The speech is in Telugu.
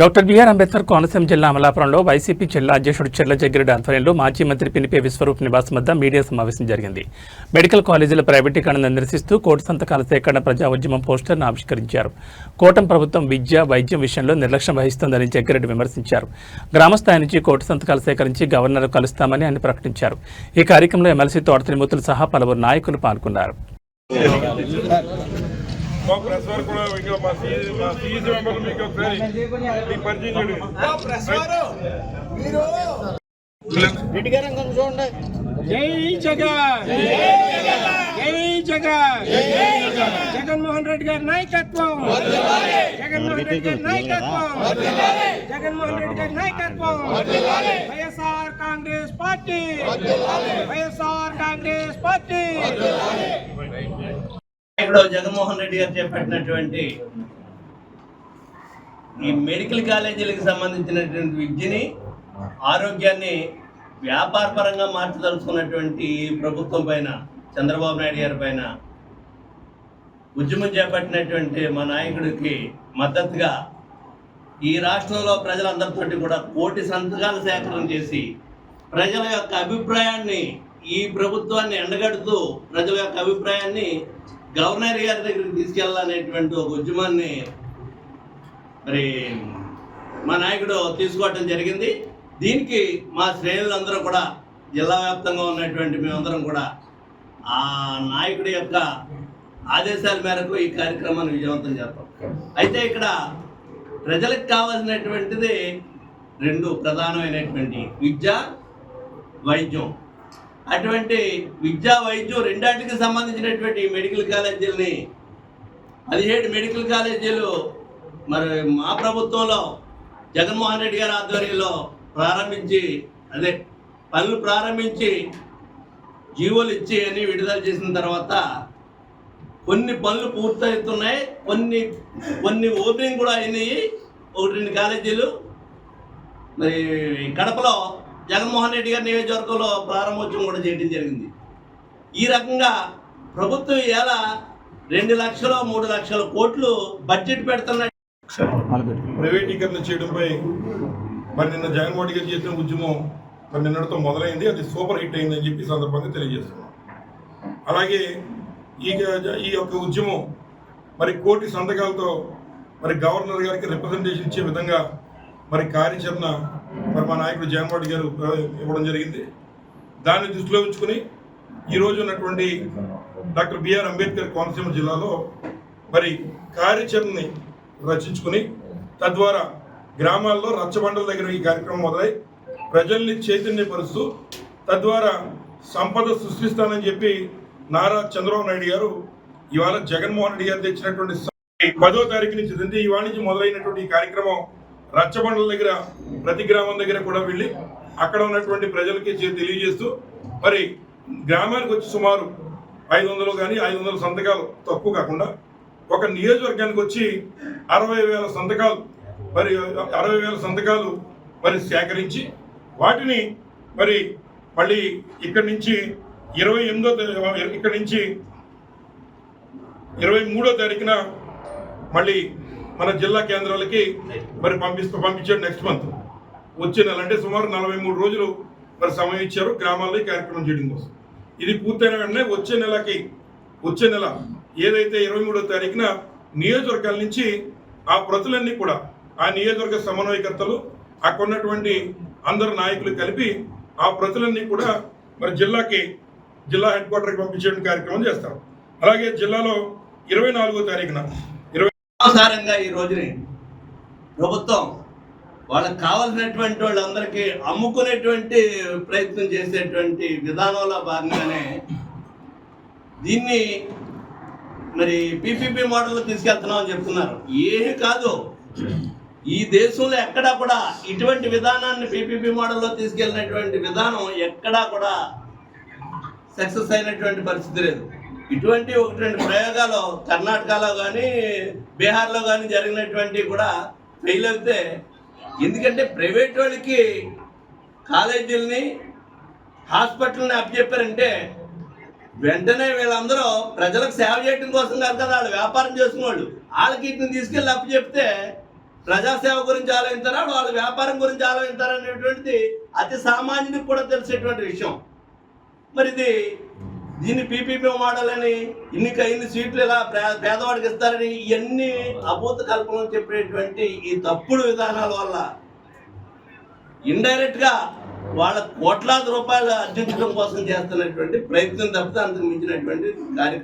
డాక్టర్ బిఆర్ అంబేద్కర్ కోనసీమ జిల్లా అమలాపురంలో వైసీపీ జిల్లా అధ్యక్షుడు చెర్ల జగ్గిరెడ్డి ఆధ్వర్యంలో మాజీ మంత్రి పినిపే విశ్వరూప్ నివాస్ వద్ద మీడియా సమావేశం జరిగింది. మెడికల్ కాలేజీల ప్రైవేటీకరణ నిరసిస్తూ కోటి సంతకాల సేకరణ ప్రజా ఉద్యమం పోస్టర్ను ఆవిష్కరించారు. కోటం ప్రభుత్వం విద్య వైద్యం విషయంలో నిర్లక్ష్యం వహిస్తోందని జగ్గిరెడ్డి విమర్శించారు. గ్రామస్థాయి నుంచి కోటి సంతకాలు సేకరించి గవర్నర్ కలుస్తామని ఆయన ప్రకటించారు. ఈ కార్యక్రమంలో ఎమ్మెల్సీ తోట త్రిమూర్తులు సహా పలువురు నాయకులు పాల్గొన్నారు. మా ప్రెస్ వారు కూడా ఇంకా మా సీఈ మా సీఈసీ మెంబర్లు మీకు ఒకసారి మీకు పరిచయం చేయండి. జై జగన్! జై జగన్! జగన్మోహన్ రెడ్డి గారి నాయకత్వం! జగన్మోహన్ రెడ్డి గారి నాయకత్వం! జగన్మోహన్ రెడ్డి గారి నాయకత్వం! YSR Congress party! YSR Congress party! ఇక్కడ జగన్మోహన్ రెడ్డి గారు చేపట్టినటువంటి ఈ మెడికల్ కాలేజీలకు సంబంధించినటువంటి విద్యని ఆరోగ్యాన్ని వ్యాపార పరంగా మార్చదలుచుకున్నటువంటి ఈ ప్రభుత్వం పైన చంద్రబాబు నాయుడు గారి పైన ఉద్యమం చేపట్టినటువంటి మా నాయకుడికి మద్దతుగా ఈ రాష్ట్రంలో ప్రజలందరితోటి కూడా కోటి సంతకాలు సేకరణ చేసి ప్రజల యొక్క అభిప్రాయాన్ని ఈ ప్రభుత్వాన్ని ఎండగడుతూ ప్రజల యొక్క అభిప్రాయాన్ని గవర్నర్ గారి దగ్గరికి తీసుకెళ్ళాలనేటువంటి ఒక ఉద్యమాన్ని మరి మా నాయకుడు తీసుకోవటం జరిగింది. దీనికి మా శ్రేణులందరూ కూడా జిల్లా వ్యాప్తంగా ఉన్నటువంటి మేమందరం కూడా ఆ నాయకుడి యొక్క ఆదేశాల మేరకు ఈ కార్యక్రమాన్ని విజయవంతం చేస్తాం. అయితే ఇక్కడ ప్రజలకు కావాల్సినటువంటిది రెండు ప్రధానమైనటువంటి విద్య వైద్యం. అటువంటి విద్యా వైద్యం రెండాటికి సంబంధించినటువంటి మెడికల్ కాలేజీలని పదిహేడు మెడికల్ కాలేజీలు మరి మా ప్రభుత్వంలో జగన్మోహన్ రెడ్డి గారి ఆధ్వర్యంలో ప్రారంభించి అదే పనులు ప్రారంభించి జీవోలు ఇచ్చి అని విడుదల చేసిన తర్వాత కొన్ని పనులు పూర్తవుతున్నాయి. కొన్ని కొన్ని ఓపెనింగ్ కూడా అయినాయి. ఒకటి రెండు కాలేజీలు. మరి కడపలో జగన్మోహన్ రెడ్డి గారి నియోజకవర్గంలో ప్రారంభోత్సవం కూడా చేయడం జరిగింది. ఈ రకంగా ప్రభుత్వం ఎలా రెండు లక్షల మూడు లక్షల కోట్లు బడ్జెట్ పెడుతున్న ప్రైవేటీకరణ చేయడంపై మరి నిన్న జగన్మోహన్ గారు చేసిన ఉద్యమం మరి నిన్నటితో మొదలైంది. అది సూపర్ హిట్ అయిందని చెప్పి సందర్భంగా తెలియజేస్తున్నాం. అలాగే ఈ ఈ యొక్క ఉద్యమం మరి కోటి సంతకాలతో మరి గవర్నర్ గారికి రిప్రజెంటేషన్ ఇచ్చే విధంగా మరి కార్యాచరణ మరి మా నాయకుడు జగన్మోహన్ గారు ఇవ్వడం జరిగింది. దాన్ని దృష్టిలో ఉంచుకుని ఈ ఉన్నటువంటి డాక్టర్ బిఆర్ అంబేద్కర్ కోనసీమ జిల్లాలో మరి కార్యాచరణని రచించుకుని తద్వారా గ్రామాల్లో రచ్చబండల దగ్గర ఈ కార్యక్రమం మొదలై ప్రజల్ని చైతన్యపరుస్తూ తద్వారా సంపద సృష్టిస్తానని చెప్పి నారా చంద్రబాబు నాయుడు గారు ఇవాళ జగన్మోహన్ రెడ్డి గారు తెచ్చినటువంటి పదో తారీఖు నుంచి ఇవాళ నుంచి మొదలైనటువంటి ఈ కార్యక్రమం రచ్చబండల దగ్గర ప్రతి గ్రామం దగ్గర కూడా వెళ్ళి అక్కడ ఉన్నటువంటి ప్రజలకి తెలియజేస్తూ మరి గ్రామానికి వచ్చి సుమారు ఐదు వందలు కానీ ఐదు వందల సంతకాలు తక్కువ కాకుండా ఒక నియోజకవర్గానికి వచ్చి అరవై వేల సంతకాలు మరి అరవై వేల సంతకాలు మరి సేకరించి వాటిని మరి మళ్ళీ ఇక్కడి నుంచి ఇరవై ఎనిమిదో ఇక్కడి నుంచి ఇరవై మూడో తారీఖున మళ్ళీ మన జిల్లా కేంద్రాలకి మరి పంపిస్తూ పంపించాడు నెక్స్ట్ మంత్ వచ్చే నెల అంటే సుమారు నలభై మూడు రోజులు మరి సమయం ఇచ్చారు గ్రామాల్లో కార్యక్రమం చేయడం కోసం. ఇది పూర్తయిన వెంటనే వచ్చే నెలకి వచ్చే నెల ఏదైతే ఇరవై మూడో తారీఖున నియోజకవర్గాల నుంచి ఆ ప్రతులన్నీ కూడా ఆ నియోజకవర్గ సమన్వయకర్తలు అక్కడ ఉన్నటువంటి అందరు నాయకులు కలిపి ఆ ప్రతులన్నీ కూడా మరి జిల్లాకి జిల్లా హెడ్ క్వార్టర్కి పంపించే కార్యక్రమం చేస్తారు. అలాగే జిల్లాలో ఇరవై నాలుగో తారీఖున ఆధారంగా ఈ రోజుని ప్రభుత్వం వాళ్ళకి కావాల్సినటువంటి వాళ్ళందరికీ అమ్ముకునేటువంటి ప్రయత్నం చేసేటువంటి విధానంలో భాగంగానే దీన్ని మరి పీపీపీ మోడల్లో తీసుకెళ్తున్నాం అని చెప్తున్నారు. ఏమీ కాదు. ఈ దేశంలో ఎక్కడా కూడా ఇటువంటి విధానాన్ని పీపీపీ మోడల్లో తీసుకెళ్ళినటువంటి విధానం ఎక్కడా కూడా సక్సెస్ అయినటువంటి పరిస్థితి లేదు. ఇటువంటి ఒకటి రెండు ప్రయోగాలు కర్ణాటకలో కానీ బీహార్లో కానీ జరిగినటువంటి కూడా ఫెయిల్ అవుతే ఎందుకంటే ప్రైవేట్ వాళ్ళకి కాలేజీలని హాస్పిటల్ని అప్పచెప్పారంటే వెంటనే వీళ్ళందరూ ప్రజలకు సేవ చేయడం కోసం కాదు కదా వాళ్ళు వ్యాపారం చేసుకునేవాళ్ళు. వాళ్ళకి ఇటుని తీసుకెళ్ళి అప్పచెప్తే ప్రజాసేవ గురించి ఆలోచిస్తారా వాళ్ళ వ్యాపారం గురించి ఆలోచిస్తారా అనేటువంటిది అతి సామాన్యుడికి కూడా తెలిసేటువంటి విషయం. మరి ఇది దీన్ని పీపీపీ మోడల్ అని ఇన్ని సీట్లు ఇలా పే- పేదవాడికి ఇస్తారని ఇవన్నీ అభూత కల్పనలు చెప్పేటువంటి ఈ తప్పుడు విధానాల వల్ల ఇండైరెక్ట్గా వాళ్ళ కోట్లాది రూపాయలు అర్జించడం కోసం చేస్తున్నటువంటి ప్రయత్నం తప్పితే అంతకు మించినటువంటి కార్యక్రమం